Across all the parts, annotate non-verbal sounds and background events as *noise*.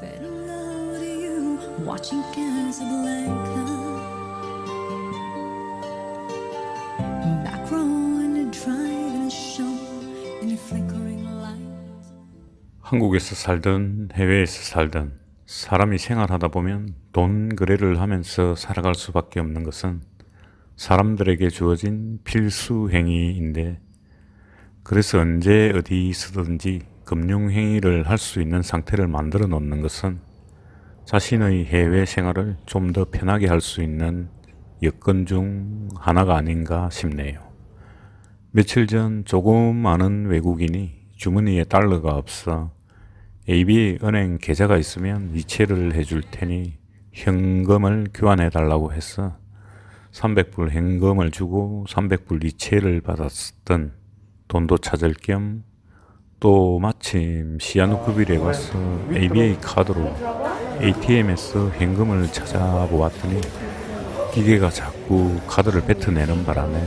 Lights. 한국에서 살든 해외에서 살든 사람이 생활하다 보면 돈 거래를 하면서 살아갈 수밖에 없는 것은 사람들에게 주어진 필수 행위인데 그래서 언제 어디서든지 금융 행위를 할 수 있는 상태를 만들어 놓는 것은 자신의 해외 생활을 좀 더 편하게 할 수 있는 여건 중 하나가 아닌가 싶네요. 며칠 전 조금 아는 외국인이 주머니에 달러가 없어 ABA 은행 계좌가 있으면 이체를 해줄 테니 현금을 교환해 달라고 해서 300불 현금을 주고 300불 이체를 받았던 돈도 찾을 겸 또 마침 시아누쿠빌에 가서 ABA 카드로 ATM에서 현금을 찾아보았더니 기계가 자꾸 카드를 뱉어내는 바람에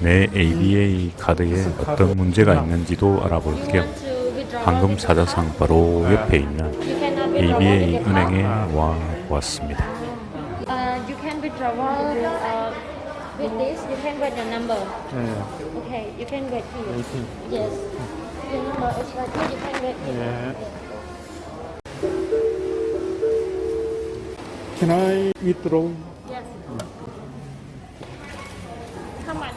내 ABA 카드에 어떤 문제가 있는지도 알아볼 겸 황금 사자상 바로 옆에 있는 ABA 은행에 와 보았습니다. Uh, you can withdraw with this. You can write your number. 네, Okay, you can write here. Yes. Can write here. 네. Can I withdraw? Yes. How much?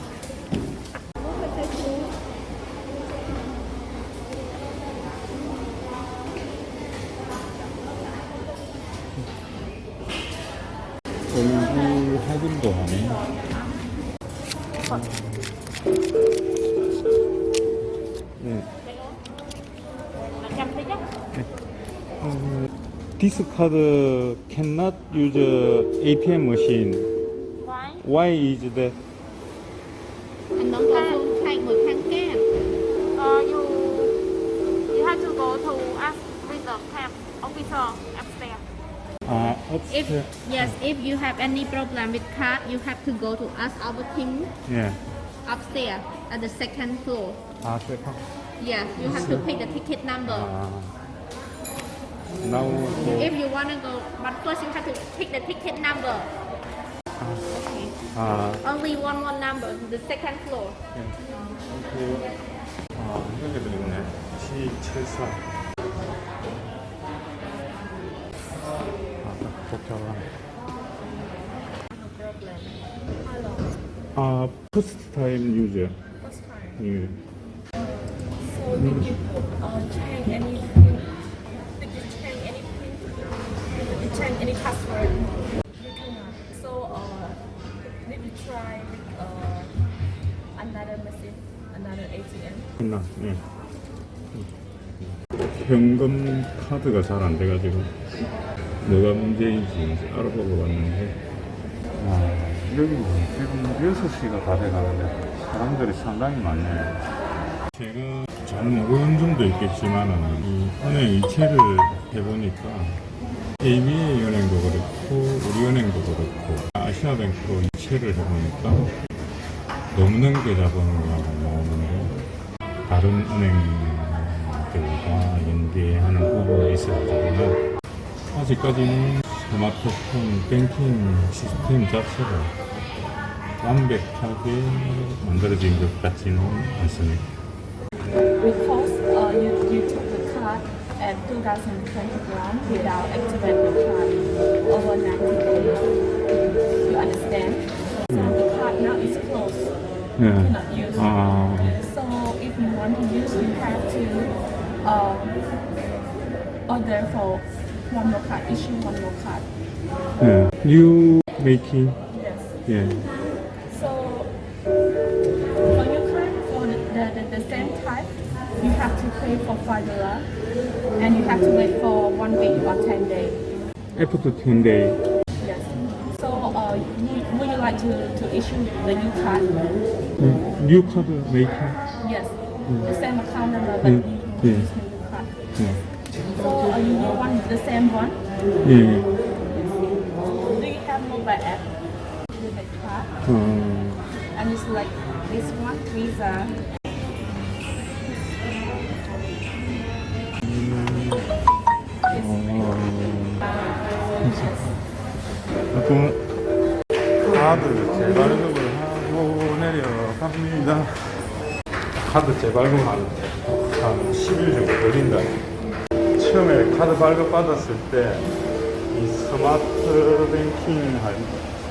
얼굴 확인도 하네. 네. This card cannot use ATM machine. Why? Why is that? you have to go to camp upstairs. If upstairs. yes, if you have any problem with card, you have to go to us our team Yeah. upstairs at the second floor. Ah, second. Yes, you have to pick the ticket number. Ah. Now, so, if you want to go but first you have to pick the ticket number okay 아, only one one number the second floor 예. 그, 아, 이런 게 들어있네. C74. 아, 딱 복잡하네. 아, first time user. First time. 예. So did you uh, change any Change any password? You cannot. So uh, you try with uh, another machine, another ATM? 끝나. 예. 현금 카드가 잘 안 돼가지고 뭐가 문제인지 알아보고 왔는데 아, 여기 지금 6시가 다 돼가는데 사람들이 상당히 많네요. 제가 잘 모르는 점도 있겠지만 이 은행 이체를 해보니까 ABA 은행도 그렇고 우리 은행도 그렇고 아시아뱅크로 이체를 해보니까 넘는 계좌번호가 나오는데 다른 은행들과 연계하는 부분이 있어가지고는 아직까지는 스마트폰 뱅킹 시스템 자체가 완벽하게 만들어진 것 같지는 않습니다. Because uh, you, you at 2021 without activating the card over 90 days. You understand? So the card now is closed. Yeah. You cannot use. Uh. So if you want to use, you have to uh, order for one more card, issue one more card. Yeah. You making? Yes. Yeah. pay for five dollar, and you have to wait for one week or ten days. Up to ten days. Yes. So, uh, would you like to, to issue the new card? Mm, new card maker. Yes. Mm. The same account number, but mm. you yeah. new card. Yeah. So, uh, you want the same one? Yeah. Yes. Do you have mobile app? With card. Um. And it's like this one, Visa. 카드 재발급을 하고 내려갑니다. 카드 재발급하는데 한 10일 정도 걸린다. 처음에 카드 발급 받았을 때 이 스마트 뱅킹 할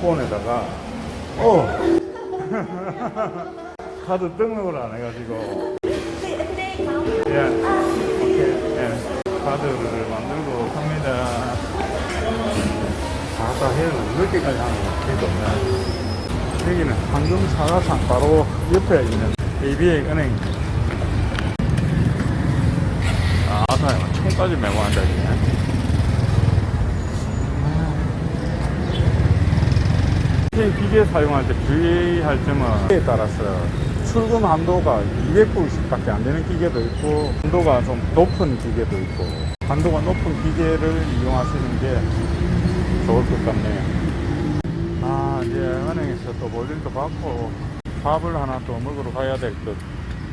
폰에다가 어 *laughs* 카드 등록을 안 해가지고 예 오케이 예 카드를 만들고 갑니다. 다다 해는 늦게까지 하는 거 필요 없네. 여기는 황금 사과산 바로 옆에 있는 ABA 은행. 아, 아사야 총까지 메고 앉아있네. 이 기계 사용할 때 주의할 점은 기계에 따라서 출금 한도가 200불씩밖에 안 되는 기계도 있고 한도가 좀 높은 기계도 있고 한도가 높은 기계를 이용하시는 게 좋을 것 같네요. 아 이제 은행에서 또 볼일도 받고 밥을 하나 또 먹으러 가야 될 것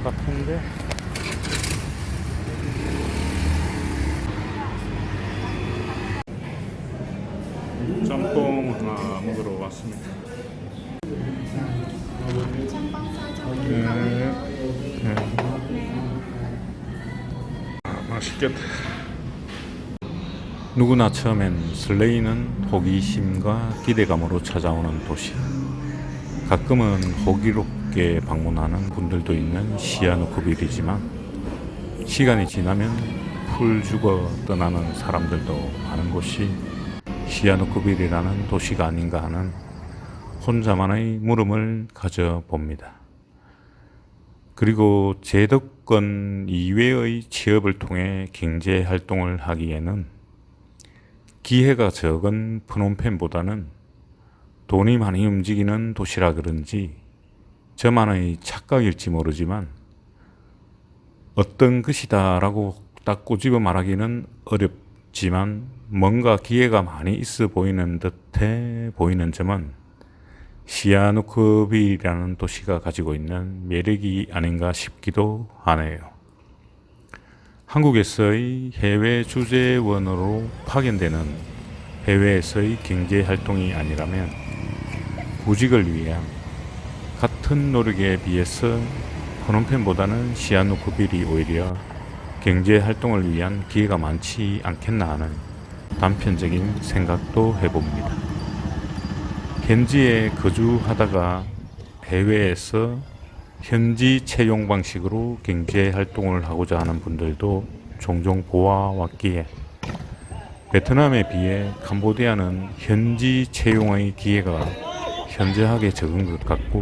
같은데 짬뽕 하나 먹으러 왔습니다. 아, 맛있겠다. 누구나 처음엔 설레이는 호기심과 기대감으로 찾아오는 도시. 가끔은 호기롭게 방문하는 분들도 있는 시아누크빌이지만 시간이 지나면 풀 죽어 떠나는 사람들도 많은 곳이 시아누크빌이라는 도시가 아닌가 하는 혼자만의 물음을 가져봅니다. 그리고 제도 권 이외의 취업을 통해 경제 활동을 하기에는 기회가 적은 프놈펜보다는 돈이 많이 움직이는 도시라 그런지 저만의 착각일지 모르지만 어떤 것이다라고 딱 꼬집어 말하기는 어렵지만 뭔가 기회가 많이 있어 보이는 듯해 보이는 점은 시아누크빌이라는 도시가 가지고 있는 매력이 아닌가 싶기도 하네요. 한국에서의 해외 주재원으로 파견되는 해외에서의 경제 활동이 아니라면 구직을 위한 같은 노력에 비해서 프놈펜보다는 시아누크빌이 오히려 경제 활동을 위한 기회가 많지 않겠나 하는 단편적인 생각도 해봅니다. 현지에 거주하다가 해외에서 현지 채용 방식으로 경제 활동을 하고자 하는 분들도 종종 보아왔기에 베트남에 비해 캄보디아는 현지 채용의 기회가 현저하게 적은 것 같고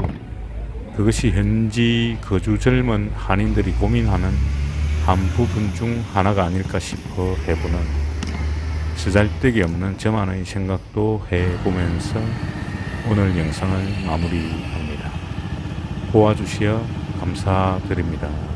그것이 현지 거주 젊은 한인들이 고민하는 한 부분 중 하나가 아닐까 싶어 해보는 쓰잘데기 없는 저만의 생각도 해보면서 오늘 영상을 마무리합니다. 보아주시어 감사드립니다.